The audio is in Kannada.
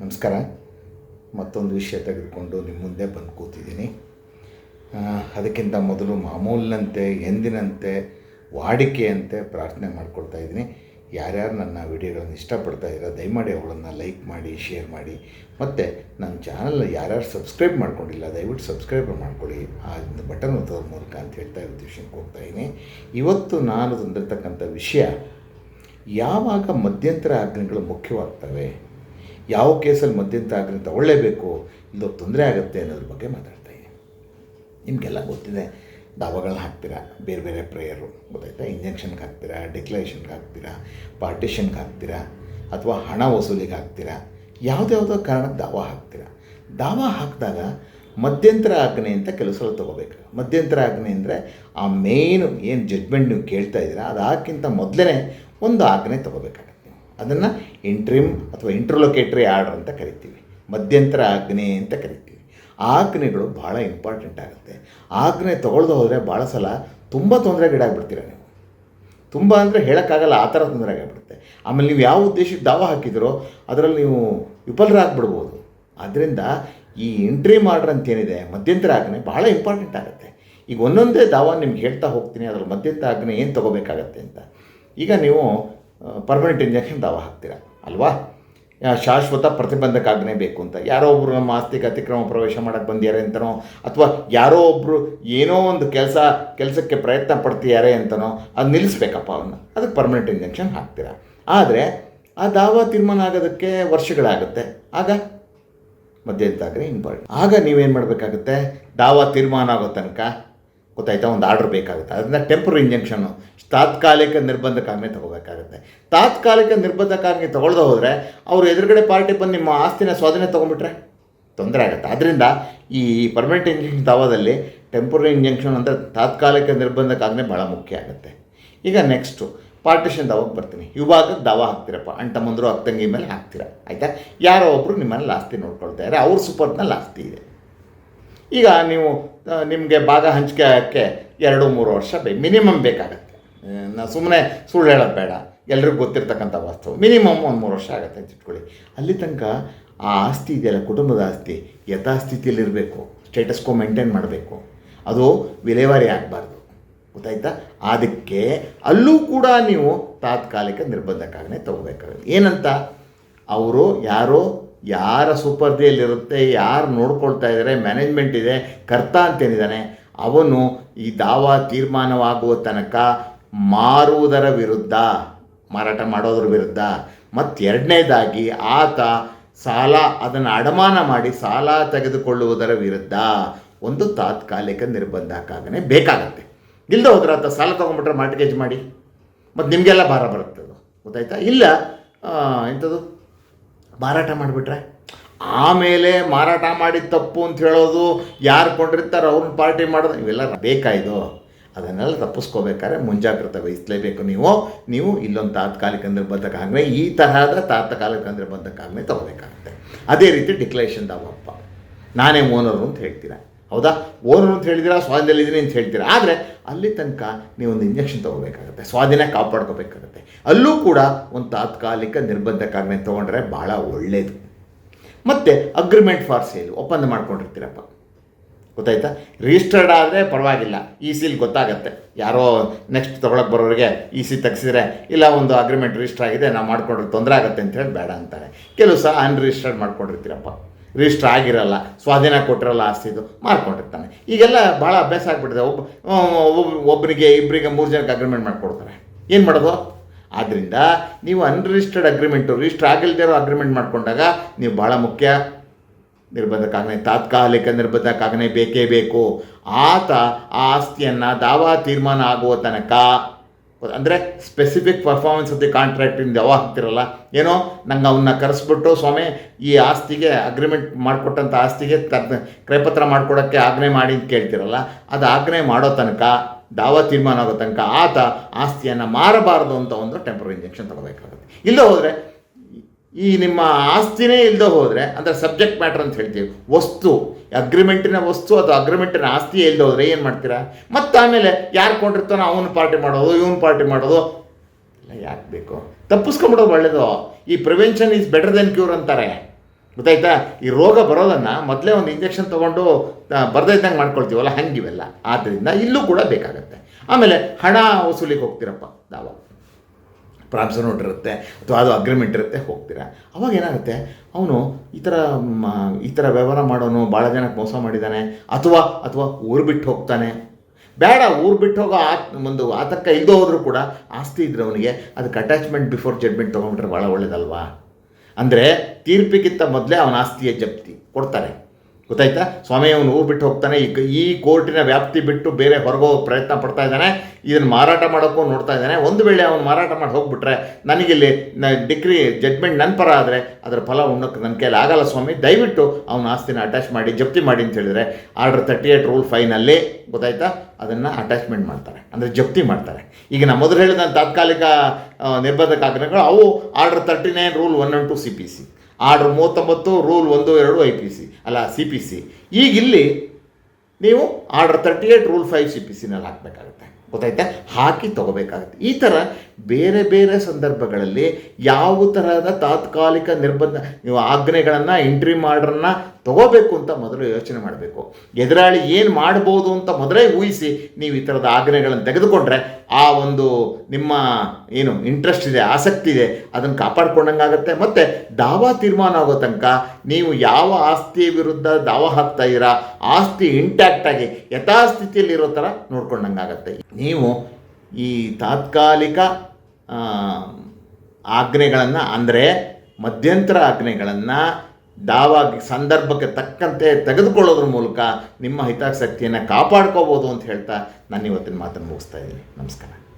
ನಮಸ್ಕಾರ. ಮತ್ತೊಂದು ವಿಷಯ ತೆಗೆದುಕೊಂಡು ನಿಮ್ಮ ಮುಂದೆ ಬಂದು ಕೂತಿದ್ದೀನಿ. ಅದಕ್ಕಿಂತ ಮೊದಲು ಮಾಮೂಲಿನಂತೆ, ಎಂದಿನಂತೆ, ವಾಡಿಕೆಯಂತೆ ಪ್ರಾರ್ಥನೆ ಮಾಡ್ಕೊಳ್ತಾ ಇದ್ದೀನಿ. ಯಾರ್ಯಾರು ನನ್ನ ವಿಡಿಯೋಗಳನ್ನು ಇಷ್ಟಪಡ್ತಾ ಇದ್ದೀರಾ, ದಯಮಾಡಿ ಅವುಗಳನ್ನು ಲೈಕ್ ಮಾಡಿ, ಶೇರ್ ಮಾಡಿ. ಮತ್ತು ನನ್ನ ಚಾನಲ್ ಯಾರ್ಯಾರು ಸಬ್ಸ್ಕ್ರೈಬ್ ಮಾಡ್ಕೊಂಡಿಲ್ಲ, ದಯವಿಟ್ಟು ಸಬ್ಸ್ಕ್ರೈಬ್ ಮಾಡ್ಕೊಳ್ಳಿ. ಆ ಬಟನ್ ಒತ್ತೋದ್ರ ಮೂಲಕ ಅಂತ ಹೇಳ್ತಾ ಇರೋ ವಿಷಯಕ್ಕೆ ಹೋಗ್ತಾ ಇದ್ದೀನಿ. ಇವತ್ತು ನಾನು ತಂದಿರತಕ್ಕಂಥ ವಿಷಯ, ಯಾವಾಗ ಮಧ್ಯಂತರ ಆಜ್ಞೆಗಳು ಮುಖ್ಯವಾಗ್ತವೆ? ಯಾವ ಕೇಸಲ್ಲಿ ಮಧ್ಯಂತರ ಆಜ್ಞೆ ತಗೊಳ್ಳೇಬೇಕು ಇಲ್ಲೋ ತೊಂದರೆ ಆಗುತ್ತೆ ಅನ್ನೋದ್ರ ಬಗ್ಗೆ ಮಾತಾಡ್ತಾ ಇದ್ದೀನಿ. ನಿಮಗೆಲ್ಲ ಗೊತ್ತಿದೆ, ದಾವಗಳನ್ನ ಹಾಕ್ತೀರಾ? ಬೇರೆ ಬೇರೆ ಪ್ರೇಯರು ಗೊತ್ತಾಯ್ತಾ? ಇಂಜೆಕ್ಷನ್ಗೆ ಹಾಕ್ತೀರಾ? ಡಿಕ್ಲರೇಷನ್ಗೆ ಹಾಕ್ತೀರಾ? ಪಾರ್ಟಿಷನ್ಗೆ ಹಾಕ್ತೀರಾ? ಅಥವಾ ಹಣ ವಸೂಲಿಗೆ ಹಾಕ್ತೀರಾ? ಯಾವುದ್ಯಾವುದೋ ಕಾರಣಕ್ಕೆ ದಾವ ಹಾಕ್ತೀರಾ? ದಾವ ಹಾಕಿದಾಗ ಮಧ್ಯಂತರ ಆಜ್ಞೆ ಅಂತ ಕೆಲವು ಸಲ ತೊಗೋಬೇಕು. ಮಧ್ಯಂತರ ಆಜ್ಞೆ ಅಂದರೆ ಆ ಮೇಯ್ನು ಏನು ಜಡ್ಮೆಂಟ್ ನೀವು ಕೇಳ್ತಾ ಇದ್ದೀರಾ ಅದಕ್ಕಿಂತ ಮೊದಲೇ ಒಂದು ಆಜ್ಞೆ ತೊಗೋಬೇಕಾಗತ್ತೆ. ಅದನ್ನು ಇಂಟ್ರಿಮ್ ಅಥವಾ ಇಂಟ್ರಲೊಕೇಟ್ರಿ ಆರ್ಡರ್ ಅಂತ ಕರಿತೀವಿ. ಮಧ್ಯಂತರ ಆಜ್ಞೆ ಅಂತ ಕರಿತೀವಿ. ಆಜ್ಞೆಗಳು ಭಾಳ ಇಂಪಾರ್ಟೆಂಟ್ ಆಗುತ್ತೆ. ಆಜ್ಞೆ ತೊಗೊಳ್ದು ಹೋದರೆ ಭಾಳ ಸಲ ತುಂಬ ತೊಂದರೆಗೀಡಾಗ್ಬಿಡ್ತೀರ ನೀವು. ತುಂಬ ಅಂದರೆ ಹೇಳೋಕ್ಕಾಗಲ್ಲ, ಆ ಥರ ತೊಂದರೆ ಆಗಿಬಿಡುತ್ತೆ. ಆಮೇಲೆ ನೀವು ಯಾವ ಉದ್ದೇಶಕ್ಕೆ ದಾವ ಹಾಕಿದ್ರೋ ಅದರಲ್ಲಿ ನೀವು ವಿಫಲರಾಗ್ಬಿಡ್ಬೋದು ಆದ್ದರಿಂದ ಈ ಎಂಟ್ರಿ ಮಾಡ್ರ್ ಅಂತ ಏನಿದೆ ಮಧ್ಯಂತರ ಆಜ್ಞೆ ಭಾಳ ಇಂಪಾರ್ಟೆಂಟ್ ಆಗುತ್ತೆ. ಈಗ ಒಂದೊಂದೇ ದಾವ ನಿಮ್ಗೆ ಹೇಳ್ತಾ ಹೋಗ್ತೀನಿ, ಅದರಲ್ಲಿ ಮಧ್ಯಂತರ ಆಗ್ನೆ ಏನು ತೊಗೋಬೇಕಾಗತ್ತೆ ಅಂತ. ಈಗ ನೀವು ಪರ್ಮನೆಂಟ್ ಇಂಜೆಕ್ಷನ್ ದಾವ ಹಾಕ್ತೀರಾ, ಅಲ್ವಾ? ಶಾಶ್ವತ ಪ್ರತಿಬಂಧಕ ಆಜ್ಞೆ ಬೇಕು ಅಂತ. ಯಾರೋ ಒಬ್ಬರು ನಮ್ಮ ಆಸ್ತಿಗೆ ಅತಿಕ್ರಮ ಪ್ರವೇಶ ಮಾಡೋಕ್ಕೆ ಬಂದಿದ್ದಾರೆ ಅಂತನೋ, ಅಥವಾ ಯಾರೋ ಒಬ್ಬರು ಏನೋ ಒಂದು ಕೆಲಸ, ಕೆಲಸಕ್ಕೆ ಪ್ರಯತ್ನ ಪಡ್ತಿದ್ದಾರೆ ಅಂತನೋ, ಅದು ನಿಲ್ಲಿಸ್ಬೇಕಪ್ಪ ಅವನ್ನ ಅದಕ್ಕೆ ಪರ್ಮನೆಂಟ್ ಇಂಜೆಕ್ಷನ್ ಹಾಕ್ತೀರಾ. ಆದರೆ, ಆ ದಾವ ತೀರ್ಮಾನ ಆಗೋದಕ್ಕೆ ವರ್ಷಗಳಾಗುತ್ತೆ. ಆಗ ಮಧ್ಯಂತಾಗ್ರೆ ಇಂಪಾರ್ಟೆಂಟ್ ಆಗ ನೀವೇನು ಮಾಡಬೇಕಾಗುತ್ತೆ? ದಾವ ತೀರ್ಮಾನ ಆಗೋ ತನಕ ಗೊತ್ತಾಯ್ತಾ? ಒಂದು ಆರ್ಡ್ರ್ ಬೇಕಾಗುತ್ತೆ. ಅದರಿಂದ ಟೆಂಪ್ರರಿ ಇಂಜೆಕ್ಷನ್ನು ತಾತ್ಕಾಲಿಕ ನಿರ್ಬಂಧ ಕಾರಣ ತಗೋಬೇಕಾಗುತ್ತೆ. ತಾತ್ಕಾಲಿಕ ನಿರ್ಬಂಧಕಾಜ್ಞೆ ತೊಗೊಳ್ದೆ ಹೋದರೆ ಅವರು ಎದುರುಗಡೆ ಪಾರ್ಟಿ ಬಂದು ನಿಮ್ಮ ಆಸ್ತಿನ ಸ್ವಾಧೀನ ತೊಗೊಂಬಿಟ್ರೆ ತೊಂದರೆ ಆಗುತ್ತೆ. ಆದ್ದರಿಂದ ಈ ಪರ್ಮನೆಂಟ್ ಇಂಜೆಕ್ಷನ್ ದಾವಾದಲ್ಲಿ ಟೆಂಪ್ರರಿ ಇಂಜೆಕ್ಷನ್ ಅಂದರೆ ತಾತ್ಕಾಲಿಕ ನಿರ್ಬಂಧಕಾಜ್ಞೆ ಭಾಳ ಮುಖ್ಯ ಆಗುತ್ತೆ. ಈಗ ನೆಕ್ಸ್ಟು ಪಾರ್ಟಿಷನ್ ದಾವಾಗ ಬರ್ತೀನಿ. ವಿಭಾಗಕ್ಕೆ ದಾವ ಹಾಕ್ತೀರಪ್ಪ. ಅಣ್ಣ ತಮ್ಮಂದರು ಅಕ್ಕಂಗಿ ಮೇಲೆ ಹಾಕ್ತೀರ. ಆಯಿತಾ? ಯಾರೋ ಒಬ್ಬರು ನಿಮ್ಮಲ್ಲಿ ಆಸ್ತಿ ನೋಡ್ಕೊಳ್ತಾ ಇದ್ದಾರೆ ಅವ್ರ ಸುಪರ್ನಲ್ಲಿ ಆಸ್ತಿ ಇದೆ. ಈಗ ನೀವು ನಿಮಗೆ ಭಾಗ ಹಂಚಿಕೆ ಎರಡು, ಮೂರು ವರ್ಷ ಬೇ, ಮಿನಿಮಮ್ ಬೇಕಾಗುತ್ತೆ. ನಾ ಸುಮ್ಮನೆ ಸುಳ್ಳು ಹೇಳೋದು ಬೇಡ. ಎಲ್ರಿಗೂ ಗೊತ್ತಿರ್ತಕ್ಕಂಥ ವಾಸ್ತವ. ಮಿನಿಮಮ್ ಒಂದು ಮೂರು ವರ್ಷ ಆಗುತ್ತೆ ಅಂತ ಇಟ್ಕೊಳ್ಳಿ. ಅಲ್ಲಿ ತನಕ ಆ ಆಸ್ತಿ ಇದೆಯಲ್ಲ, ಕುಟುಂಬದ ಆಸ್ತಿ, ಯಥಾಸ್ಥಿತಿಯಲ್ಲಿರಬೇಕು. ಸ್ಟೇಟಸ್ಕೋ ಮೇಂಟೈನ್ ಮಾಡಬೇಕು. ಅದು ವಿಲೇವಾರಿ ಆಗಬಾರ್ದು. ಗೊತ್ತಾಯ್ತಾ? ಅದಕ್ಕೆ ಅಲ್ಲೂ ಕೂಡ ನೀವು ತಾತ್ಕಾಲಿಕ ನಿರ್ಬಂಧಕ್ಕಾಗನೆ ತಗೋಬೇಕಾಗುತ್ತೆ. ಏನಂತ? ಅವರು ಯಾರೋ ಯಾರ ಸುಪರ್ದಿಯಲ್ಲಿರುತ್ತೆ ಯಾರು ನೋಡ್ಕೊಳ್ತಾ ಇದ್ದಾರೆ ಮ್ಯಾನೇಜ್ಮೆಂಟ್ ಇದೆ, ಕರ್ತ ಅಂತೇನಿದ್ದಾನೆ ಅವನು ಈ ದಾವ ತೀರ್ಮಾನವಾಗುವ ತನಕ ಮಾರುವುದರ ವಿರುದ್ಧ, ಮಾರಾಟ ಮಾಡೋದ್ರ ವಿರುದ್ಧ, ಮತ್ತು ಎರಡನೇದಾಗಿ ಆತ ಸಾಲ, ಅದನ್ನು ಅಡಮಾನ ಮಾಡಿ ಸಾಲ ತೆಗೆದುಕೊಳ್ಳುವುದರ ವಿರುದ್ಧ ಒಂದು ತಾತ್ಕಾಲಿಕ ನಿರ್ಬಂಧಕಾಗನೆ ಬೇಕಾಗತ್ತೆ. ಇಲ್ಲದೆ ಹೋದ್ರೆ ಆತ ಸಾಲ ತೊಗೊಂಬಿಟ್ರೆ ಮಾರ್ಟಿಗೇಜ್ ಮಾಡಿ, ಮತ್ತು ನಿಮಗೆಲ್ಲ ಭಾರ ಬರುತ್ತೆ ಅದು, ಗೊತ್ತಾಯ್ತಾ? ಇಲ್ಲ ಇಂಥದ್ದು ಮಾರಾಟ ಮಾಡಿಬಿಟ್ರೆ? ಆಮೇಲೆ ಮಾರಾಟ ಮಾಡಿದ ತಪ್ಪು ಅಂತ ಹೇಳೋದು ಯಾರು ಕೊಂಡಿರ್ತಾರೆ ಅವ್ರನ್ನ ಪಾರ್ಟಿ ಮಾಡೋದು, ಇವೆಲ್ಲ ಬೇಕಾಯ್ದು ಅದನ್ನೆಲ್ಲ ತಪ್ಪಿಸ್ಕೋಬೇಕಾದ್ರೆ ಮುಂಜಾಗ್ರತೆ ವಹಿಸಲೇಬೇಕು ನೀವು. ನೀವು ಇಲ್ಲೊಂದು ತಾತ್ಕಾಲಿಕ ನಿರ್ಬಂಧಕಾಗ್ನೆ ಈ ತರಹದ ತಾತ್ಕಾಲಿಕ ನಿರ್ಬಂಧಕಾಗ್ನೆ ತಗೋಬೇಕಾಗುತ್ತೆ. ಅದೇ ರೀತಿ ಡಿಕ್ಲೇಷನ್ ದಾವಪ್ಪ ನಾನೇ ಓನರು ಅಂತ ಹೇಳ್ತೀರಾ? ಹೌದಾ? ಓನರು ಅಂತ ಹೇಳಿದಿರಾ? ಸ್ವಾಧೀನದಲ್ಲಿದ್ದೀನಿ ಅಂತ ಹೇಳ್ತೀರಾ? ಆದರೆ ಅಲ್ಲಿ ತನಕ ನೀವು ಒಂದು ಇಂಜೆಕ್ಷನ್ ತೊಗೋಬೇಕಾಗುತ್ತೆ. ಸ್ವಾಧೀನ ಕಾಪಾಡ್ಕೋಬೇಕಾಗುತ್ತೆ. ಅಲ್ಲೂ ಕೂಡ ಒಂದು ತಾತ್ಕಾಲಿಕ ನಿರ್ಬಂಧಕ್ಕಾಗಿ ತೊಗೊಂಡ್ರೆ ಭಾಳ ಒಳ್ಳೆಯದು ಮತ್ತು ಅಗ್ರಿಮೆಂಟ್ ಫಾರ್ ಸೇಲ್ ಒಪ್ಪಂದ ಮಾಡ್ಕೊಂಡಿರ್ತೀರಪ್ಪ. ಗೊತ್ತಾಯ್ತಾ? ರಿಜಿಸ್ಟರ್ಡ್ ಆದರೆ ಪರವಾಗಿಲ್ಲ. ಈ ಸಿಲ್ ಗೊತ್ತಾಗತ್ತೆ. ಯಾರೋ ನೆಕ್ಸ್ಟ್ ತೊಗೊಳಕ್ಕೆ ಬರೋರಿಗೆ ಈ ಸಿ ತೆಗ್ಸಿದ್ರೆ, ಇಲ್ಲ ಒಂದು ಅಗ್ರಿಮೆಂಟ್ ರಿಜಿಸ್ಟರ್ ಆಗಿದೆ, ನಾವು ಮಾಡ್ಕೊಂಡ್ರೆ ತೊಂದರೆ ಆಗುತ್ತೆ ಅಂತ ಹೇಳಿ ಬೇಡ ಅಂತಾರೆ. ಕೆಲವು ಸಹ ಅನ್ರಿಜಿಸ್ಟರ್ಡ್ ಮಾಡ್ಕೊಂಡಿರ್ತೀರಪ್ಪ. ರಿಜಿಸ್ಟರ್ ಆಗಿರಲ್ಲ, ಸ್ವಾಧೀನ ಕೊಟ್ಟಿರಲ್ಲ ಆಸ್ತಿದು ಮಾರ್ಕೊಂಡಿರ್ತಾನೆ ಈಗೆಲ್ಲ ಭಾಳ ಅಭ್ಯಾಸ ಆಗಿಬಿಟ್ಟಿದೆ. ಒಬ್ಬ, ಒಬ್ಬ- ಒಬ್ಬರಿಗೆ ಇಬ್ಬರಿಗೆ ಮೂರು ಜನಕ್ಕೆ ಅಗ್ರಿಮೆಂಟ್ ಮಾಡಿಕೊಡ್ತಾರೆ. ಏನು ಮಾಡೋದು? ಆದ್ದರಿಂದ ನೀವು ಅನ್ರಿಜಿಸ್ಟರ್ಡ್ ಅಗ್ರಿಮೆಂಟು ರಿಜಿಸ್ಟರ್ ಆಗಿಲ್ಲದೆ ಇರೋ ಅಗ್ರಿಮೆಂಟ್ ಮಾಡಿಕೊಂಡಾಗ ನೀವು ಭಾಳ ಮುಖ್ಯ. ನಿರ್ಬಂಧಕ್ಕಾಗನೇ ತಾತ್ಕಾಲಿಕ ನಿರ್ಬಂಧಕ್ಕಾಗನೇ ಬೇಕೇ ಬೇಕು. ಆತ ಆ ಆಸ್ತಿಯನ್ನು ದಾವಾ ತೀರ್ಮಾನ ಆಗುವ ತನಕ ಅಂದರೆ ಸ್ಪೆಸಿಫಿಕ್ ಪರ್ಫಾರ್ಮೆನ್ಸ್ ಅಂತ ಕಾಂಟ್ರಾಕ್ಟಿಂದ ಯಾವಾಗ ಹಾಕ್ತಿರಲ್ಲ? ಏನೋ ನಂಗೆ ಅವನ್ನ ಕರೆಸ್ಬಿಟ್ಟು, ಸ್ವಾಮಿ, ಈ ಆಸ್ತಿಗೆ ಅಗ್ರಿಮೆಂಟ್ ಮಾಡಿಕೊಟ್ಟಂಥ ಆಸ್ತಿಗೆ ಕ್ರಯಪತ್ರ ಮಾಡಿಕೊಡೋಕ್ಕೆ ಆಜ್ಞೆ ಮಾಡಿ ಅಂತ ಕೇಳ್ತಿರಲ್ಲ? ಅದು ಆಜ್ಞೆ ಮಾಡೋ ತನಕ, ದಾವ ತೀರ್ಮಾನ ಆಗೋ ತನಕ ಆತ ಆಸ್ತಿಯನ್ನು ಮಾರಬಾರದು ಅಂತ ಒಂದು ಟೆಂಪ್ರರಿ ಇಂಜೆಕ್ಷನ್ ತಗೋಬೇಕಾಗುತ್ತೆ. ಇಲ್ಲ ಹೋದರೆ ಈ ನಿಮ್ಮ ಆಸ್ತಿನೇ ಇಲ್ಲದೆ ಹೋದರೆ, ಅಂದರೆ ಸಬ್ಜೆಕ್ಟ್ ಮ್ಯಾಟ್ರ್ ಅಂತ ಹೇಳ್ತೀವಿ, ವಸ್ತು ಅಗ್ರಿಮೆಂಟಿನ ವಸ್ತು ಅಥವಾ ಅಗ್ರಿಮೆಂಟಿನ ಆಸ್ತಿ ಇಲ್ಲದೆ ಹೋದರೆ ಏನು ಮಾಡ್ತೀರಾ? ಮತ್ತು ಆಮೇಲೆ ಯಾರು ಕೊಂಡಿರ್ತಾನೋ ಅವನು ಪಾರ್ಟಿ ಮಾಡೋದು, ಇವನು ಪಾರ್ಟಿ ಮಾಡೋದು. ಇಲ್ಲ, ಯಾಕೆ ಬೇಕು? ತಪ್ಪಿಸ್ಕೊಂಬಿಡೋದು ಒಳ್ಳೇದು. ಈ prevention is better than cure ಅಂತಾರೆ. ಗೊತ್ತಾಯ್ತಾ? ಈ ರೋಗ ಬರೋದನ್ನು ಮೊದಲೇ ಒಂದು ಇಂಜೆಕ್ಷನ್ ತೊಗೊಂಡು ಬರ್ದೇ ಇದ್ದಂಗೆ ಮಾಡ್ಕೊಳ್ತೀವಲ್ಲ, ಹಂಗಿವೆಲ್ಲ. ಆದ್ದರಿಂದ ಇಲ್ಲೂ ಕೂಡ ಬೇಕಾಗತ್ತೆ. ಆಮೇಲೆ ಹಣ ವಸೂಲಿಗೆ ಹೋಗ್ತೀರಪ್ಪ, ದಾವ. ಪ್ರಾಮ್ಸ್ ನೋಟ್ ಇರುತ್ತೆ, ಅಥವಾ ಅದು ಅಗ್ರಿಮೆಂಟ್ ಇರುತ್ತೆ, ಹೋಗ್ತೀರಾ? ಅವಾಗ ಏನಾಗುತ್ತೆ? ಅವನು ಈ ಥರ ಈ ಥರ ವ್ಯವಹಾರ ಮಾಡೋನು ಭಾಳ ಜನಕ್ಕೆ ಮೋಸ ಮಾಡಿದ್ದಾನೆ ಅಥವಾ ಅಥವಾ ಊರು ಬಿಟ್ಟು ಹೋಗ್ತಾನೆ. ಬೇಡ, ಊರು ಬಿಟ್ಟು ಹೋಗೋ ಆ, ಒಂದು ಆತಕ್ಕ ಇಲ್ಲದೆ ಹೋದರೂ ಕೂಡ ಆಸ್ತಿ ಇದ್ದರೆ ಅವನಿಗೆ ಅದಕ್ಕೆ ಅಟ್ಯಾಚ್ಮೆಂಟ್ ಬಿಫೋರ್ ಜಡ್ಮೆಂಟ್ ತೊಗೊಂಡ್ಬಿಟ್ರೆ ಭಾಳ ಒಳ್ಳೇದಲ್ವಾ? ಅಂದರೆ ತೀರ್ಪಿಗಿಂತ ಮೊದಲೇ ಅವನ ಆಸ್ತಿಯ ಜಪ್ತಿ, ಕೊಡ್ತಾರೆ. ಗೊತ್ತಾಯ್ತಾ? ಸ್ವಾಮಿ ಅವನು ಊರು ಬಿಟ್ಟು ಹೋಗ್ತಾನೆ, ಈ ಈ ಕೋರ್ಟಿನ ವ್ಯಾಪ್ತಿ ಬಿಟ್ಟು ಬೇರೆ ಹೊರಗೋ ಪ್ರಯತ್ನ ಪಡ್ತಾ ಇದ್ದಾನೆ, ಇದನ್ನು ಮಾರಾಟ ಮಾಡೋಕ್ಕೂ ನೋಡ್ತಾ ಇದ್ದಾನೆ. ಒಂದು ವೇಳೆ ಅವನು ಮಾರಾಟ ಮಾಡಿ ಹೋಗ್ಬಿಟ್ರೆ, ನನಗಿಲ್ಲಿ ಡಿಗ್ರಿ ಜಡ್ಮೆಂಟ್ ನನ್ನ ಪರ ಆದರೆ ಅದರ ಫಲ ಉಣ್ಣಕ್ಕೆ ನನ್ನ ಕೈಯಲ್ಲಿ ಆಗಲ್ಲ ಸ್ವಾಮಿ. ದಯವಿಟ್ಟು ಅವನ ಆಸ್ತಿನ ಅಟ್ಯಾಚ್ ಮಾಡಿ, ಜಪ್ತಿ ಮಾಡಿ ಅಂತ ಹೇಳಿದರೆ, ಆರ್ಡರ್ ತರ್ಟಿ ಏಟ್ ರೂಲ್ ಫೈನಲ್ಲಿ ಗೊತ್ತಾಯ್ತಾ? ಅದನ್ನು ಅಟ್ಯಾಚ್ಮೆಂಟ್ ಮಾಡ್ತಾರೆ. ಅಂದರೆ ಜಪ್ತಿ ಮಾಡ್ತಾರೆ. ಈಗ ನಾನು ಮೊದಲು ಹೇಳಿದ ತಾತ್ಕಾಲಿಕ ನಿರ್ಬಂಧಕ ಆಜ್ಞೆಗಳು ಅವು order thirty nine rule one one two C P C order ಮೂವತ್ತೊಂಬತ್ತು, ರೂಲ್ ಒಂದು, ಎರಡು, ಐ ಪಿ ಸಿ, ಅಲ್ಲ, ಸಿ ಪಿ ಸಿ. ಈಗ ಇಲ್ಲಿ ನೀವು order thirty eight rule five C P ಸಿನಲ್ಲಿ ಹಾಕಬೇಕಾಗುತ್ತೆ. ಗೊತ್ತಾಯ್ತಾ? ಹಾಕಿ ತಗೋಬೇಕಾಗುತ್ತೆ. ಈ ಥರ ಬೇರೆ ಬೇರೆ ಸಂದರ್ಭಗಳಲ್ಲಿ ಯಾವ ತರಹದ ತಾತ್ಕಾಲಿಕ ನಿರ್ಬಂಧ, ನೀವು ಆಜ್ಞೆಗಳನ್ನು ಎಂಟ್ರಿ ಮಾಡ್ರನ್ನ ತಗೋಬೇಕು ಅಂತ ಮೊದಲು ಯೋಚನೆ ಮಾಡಬೇಕು. ಎದುರಾಳಿ ಏನು ಮಾಡ್ಬೋದು ಅಂತ ಮೊದಲೇ ಊಹಿಸಿ ನೀವು ಈ ಥರದ ಆಜ್ಞೆಗಳನ್ನು ತೆಗೆದುಕೊಂಡ್ರೆ ಆ ಒಂದು ನಿಮ್ಮ ಏನು ಇಂಟ್ರೆಸ್ಟ್ ಇದೆ, ಆಸಕ್ತಿ ಇದೆ, ಅದನ್ನು ಕಾಪಾಡ್ಕೊಂಡಂಗಾಗತ್ತೆ ಮತ್ತು ದಾವಾ ತೀರ್ಮಾನ ಆಗೋ ತನಕ ನೀವು ಯಾವ ಆಸ್ತಿಯ ವಿರುದ್ಧ ದಾವ ಹಾಕ್ತಾ ಇದ್ದೀರಾ, ಆಸ್ತಿ ಇಂಟ್ಯಾಕ್ಟ್ ಆಗಿ ಯಥಾಸ್ಥಿತಿಯಲ್ಲಿರೋ ಥರ ನೋಡ್ಕೊಂಡಂಗಾಗತ್ತೆ ನೀವು ಈ ತಾತ್ಕಾಲಿಕ ಆಜ್ಞೆಗಳನ್ನು ಅಂದರೆ ಮಧ್ಯಂತರ ಆಜ್ಞೆಗಳನ್ನು ದಾವಾ ಸಂದರ್ಭಕ್ಕೆ ತಕ್ಕಂತೆ ತೆಗೆದುಕೊಳ್ಳೋದ್ರ ಮೂಲಕ ನಿಮ್ಮ ಹಿತಾಸಕ್ತಿಯನ್ನು ಕಾಪಾಡ್ಕೋಬೋದು ಅಂತ ಹೇಳ್ತಾ ನಾನು ಇವತ್ತಿನ ಮಾತನ್ನು ಮುಗಿಸ್ತಾ ಇದ್ದೀನಿ. ನಮಸ್ಕಾರ.